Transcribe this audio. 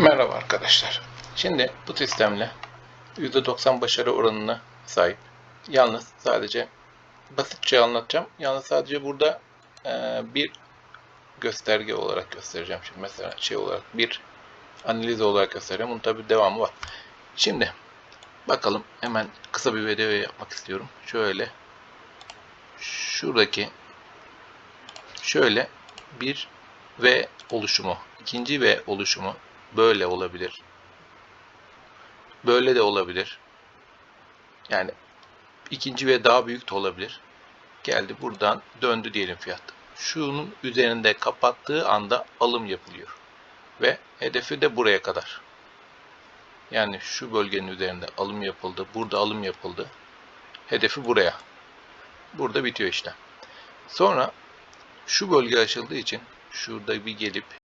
Merhaba arkadaşlar. Şimdi bu sistemle %90 başarı oranına sahip. Yalnız sadece basitçe anlatacağım. Yalnız sadece burada e, bir gösterge olarak göstereceğim. Şimdi mesela şey olarak bir analiz olarak göstereceğim. Bunun tabi devamı var. Şimdi bakalım hemen kısa bir video yapmak istiyorum. Şöyle şuradaki şöyle bir V oluşumu, ikinci V oluşumu böyle olabilir. Böyle de olabilir. Yani ikinci ve daha büyük de olabilir. Geldi buradan döndü diyelim fiyat. Şunun üzerinde kapattığı anda alım yapılıyor. Ve hedefi de buraya kadar. Yani şu bölgenin üzerinde alım yapıldı. Burada alım yapıldı. Hedefi buraya. Burada bitiyor işlem. Sonra şu bölge açıldığı için şurada bir gelip